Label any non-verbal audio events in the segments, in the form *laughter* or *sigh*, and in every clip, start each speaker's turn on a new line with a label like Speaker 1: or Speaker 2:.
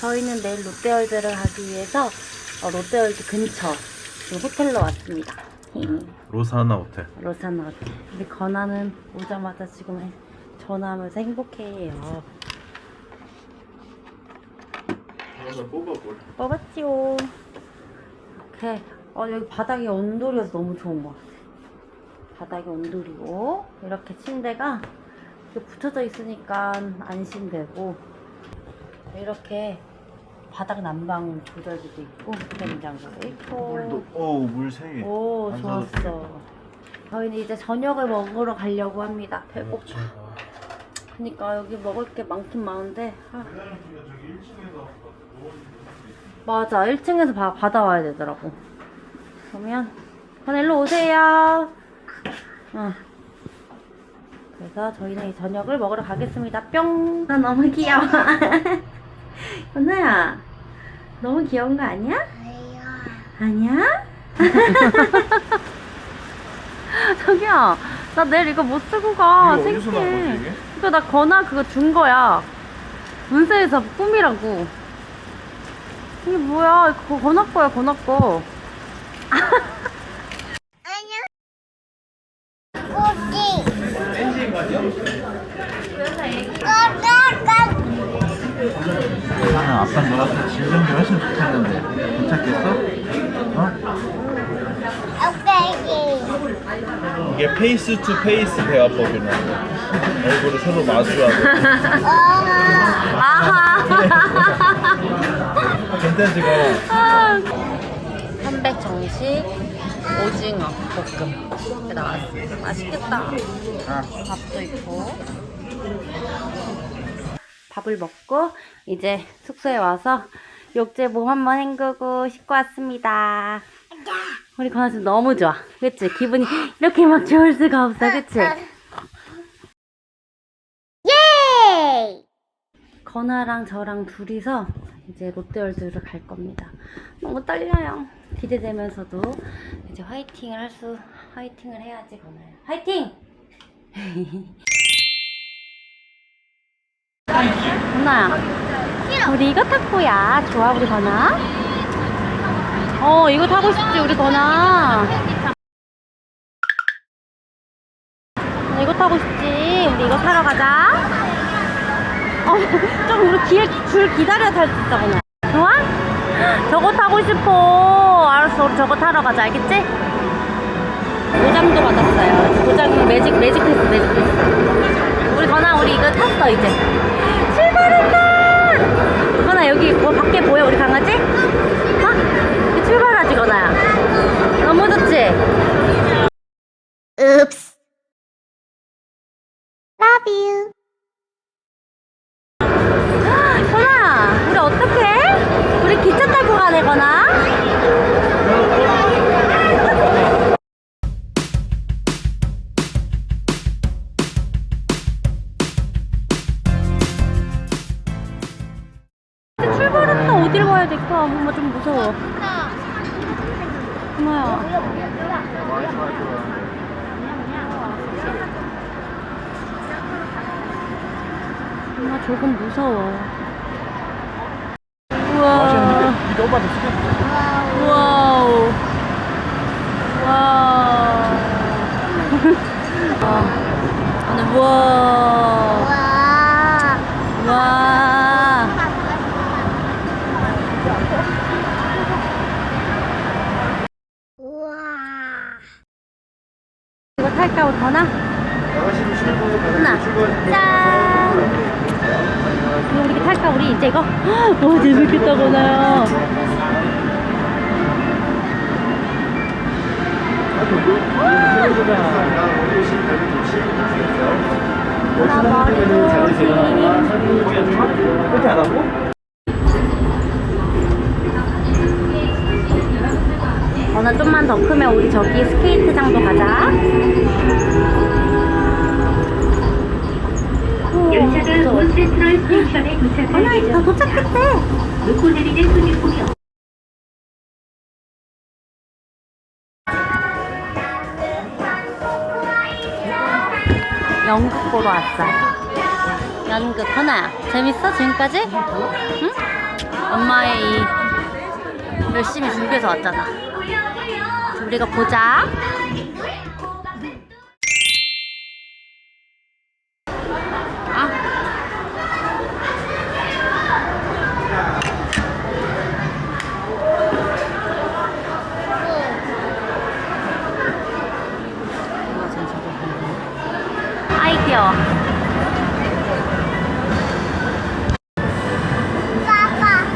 Speaker 1: 저희는 내일 롯데월드를 가기 위해서 어, 롯데월드 근처 그 호텔로 왔습니다.
Speaker 2: 로사나 호텔.
Speaker 1: 로사나 호텔. 우리 건아는 오자마자 지금 전화하면서 행복해해요.
Speaker 2: 한번 뽑아볼.
Speaker 1: 뽑았지요. 이렇게 어 여기 바닥이 온돌이어서 너무 좋은 것 같아. 바닥이 온돌이고 이렇게 침대가 이렇게 붙여져 있으니까 안심되고 이렇게 바닥 난방 조절기도 있고 냉장고도 있고
Speaker 2: 물도. 어우 물세 개. 오안
Speaker 1: 좋았어. 저희는 이제 저녁을 먹으러 가려고 합니다. 배고파. 그러니까 여기 먹을 게 많긴 많은데 아. 맞아 1층에서 바, 받아와야 되더라고 그러면 건 일로 오세요 어. 그래서 저희는 이 저녁을 먹으러 가겠습니다 뿅 나 너무 귀여워 *laughs* 연아야 너무 귀여운 거 아니야? 아니야? *laughs* 저기야 나 내일 이거 못 쓰고 가
Speaker 2: 이거 어디서 나온
Speaker 1: 창피해
Speaker 2: 거지 이게?
Speaker 1: 이거 나 건아 그거 준 거야. 문세에서 꿈이라고. 이게 뭐야? 그거 건아 거야, 건아 거.
Speaker 2: 아, 아빠 너랑 질병도 훨씬 좋겠는데 도착했어? 어? 이게 페이스 투 페이스 대화법이라는 거. 얼굴을 서로 마주하고.
Speaker 1: 아하. *laughs*
Speaker 2: 괜찮지가.
Speaker 1: 한백 정식 오징어 볶음 이렇게 나왔어. 맛있겠다.
Speaker 2: 아.
Speaker 1: 밥도 있고. 밥을 먹고 이제 숙소에 와서 욕제 몸 한번 헹구고 씻고 왔습니다. 우리 건아 지금 너무 좋아. 그치? 기분이 이렇게 막 좋을 수가 없어. 그치? 건아랑 저랑 둘이서 이제 롯데월드를 갈 겁니다. 너무 떨려요. 기대되면서도 이제 화이팅을 할 수, 화이팅을 해야지, 건아야. 화이팅! *laughs* 건아야, 우리 이거 탈 거야. 좋아, 우리 건아? 어, 이거 타고 싶지, 우리 건아. 이거 타고 싶지. 우리 이거 타러 가자. 어, *laughs* 좀 우리 길, 줄 기다려 탈 수 있어, 그냥. 좋아? 저거 타고 싶어. 알았어, 우리 저거 타러 가자, 알겠지? 도장도 받았어요. 도장은 매직, 매직 패스, 매직 패스. 우리 건아, 우리 이거 탔어, 이제. 출발한다! 건아, 여기 뭐 밖에 보여, 우리 강아지? 어? 출발하지, 건아야. 너무 좋지? 될까? 엄마 좀 무서워. 엄마야. 엄마 조금 무서워. 우와. 와우. 와우. *laughs* 아, 오늘 우와. 와. 탈까 우리 건아? 하나. 짠. 이거 우리 탈까 우리 이제 이거? 와 재밌겠다 건아야. 나 머리도
Speaker 2: 그렇게 안 하고?
Speaker 1: 건아 좀만 더 크면 우리 저기 스케이트장도 가자.
Speaker 3: 센트럴 스테이션에
Speaker 1: 이제 다. 도착했대.
Speaker 3: 놓고 내리는 손님분이
Speaker 1: 연극 보러 왔어요. 연극 하나야. 재밌어 지금까지? 응? 엄마의 이 열심히 준비해서 왔잖아. 우리가 보자. 귀여워.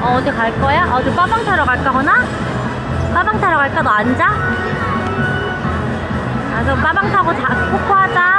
Speaker 1: 어, 어디 갈 거야? 어디 빠방 타러 갈까, 거나? 빠방 타러 갈까? 너 앉아? 아, 그럼 빠방 타고 자, 포코하자.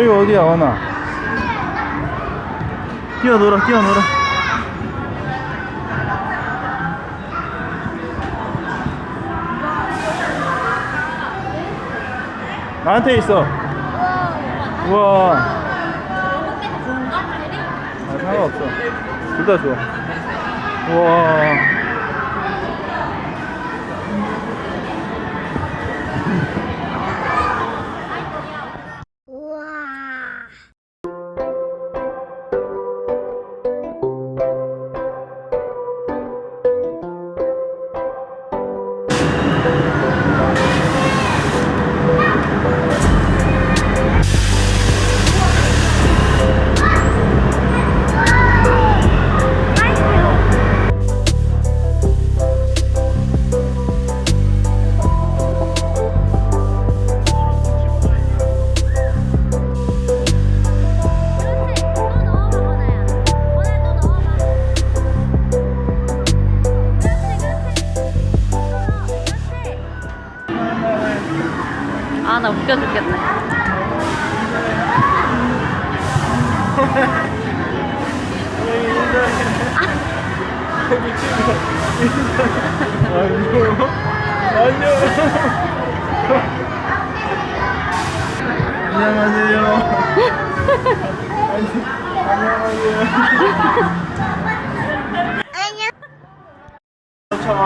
Speaker 4: 여기
Speaker 2: 어디야, 원아? 뛰어놀아, 뛰어놀아. 나한테 있어. 우와. 아, 상관없어. 둘 다 좋아. 우와. 안녕. 안녕. 안녕하세요. 안녕하세요. 쫓아와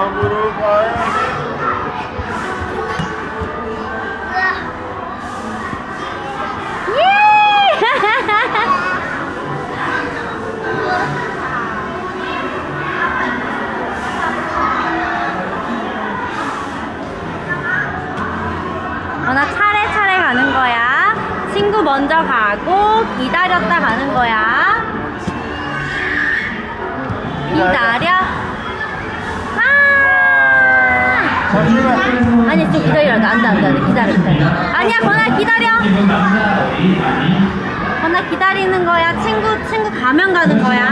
Speaker 1: 먼저 가고 기다렸다 가는 거야. 기다려. 아! 아니 좀 기다려. 안돼 안돼 기다려 기다려. 아니야 건아 기다려. 건아 기다리는 거야. 친구 친구 가면 가는 거야.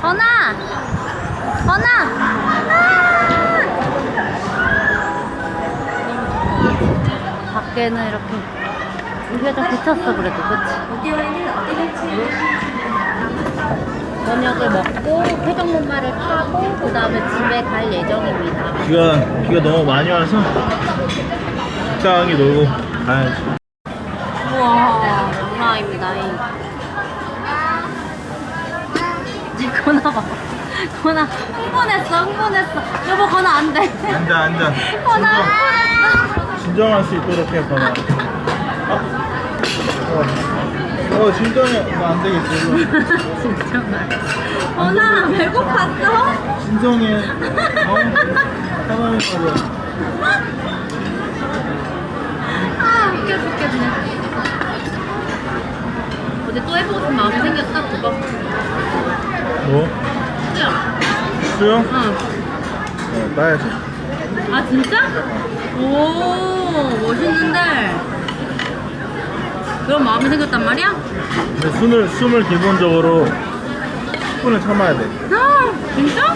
Speaker 1: 건아! 건아! 아! 밖에는 이렇게 우리가 그쳤어 그래도 그치? 저녁을 먹고 회전목마를 타고 그 다음에 집에 갈 예정입니다
Speaker 2: 비가 비가 너무 많이 와서 적당히 놀고 가야지.
Speaker 1: 우와 장난입니다 이제 건아 봐 건아 흥분했어 흥분했어 여보 건아 안 돼
Speaker 2: 앉아 앉아.
Speaker 1: 건아 흥분했어
Speaker 2: 진정할 수 있도록 해 건아. 어, 어 진정해. 나안 되겠어. 이거.
Speaker 1: 진짜 건아 배고팠어?
Speaker 2: 진정해. 어? 사람이 말이야.
Speaker 1: 아 웃겨 죽겠네 어제 또 해보고 싶은 마음이 생겼어
Speaker 2: 뭐?
Speaker 1: 수영
Speaker 2: 수영?
Speaker 1: 응.
Speaker 2: 어, 따야지.
Speaker 1: 아 진짜? 오 멋있는데 그런 마음이 생겼단 말이야?
Speaker 2: 근데 숨을 숨을 기본적으로 10분을 참아야 돼.
Speaker 1: 아 진짜?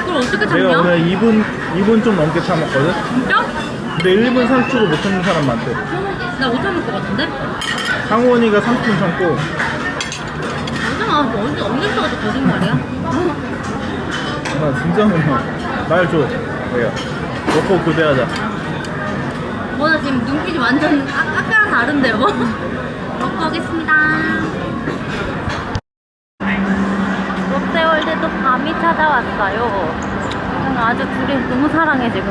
Speaker 1: 그걸 어떻게 참냐?
Speaker 2: 내가 오늘 2분 2분 좀 넘게 참았거든.
Speaker 1: 진짜?
Speaker 2: 근데 1분 30초 못 참는 사람 많대.
Speaker 1: 나 못 참을 것 같은데?
Speaker 2: 상원이가 30분 참고
Speaker 1: 맞아 언제 언제 써도 거짓말이야?
Speaker 2: 나 진짜 말 줘. 내가 먹고 교대하자.
Speaker 1: 뭐나 지금 눈빛이 완전 아, 아까랑 다른데 뭐? *laughs* 먹고 오겠습니다 롯데월드도 밤이 찾아왔어요 저는 아주 둘이 너무 사랑해 지금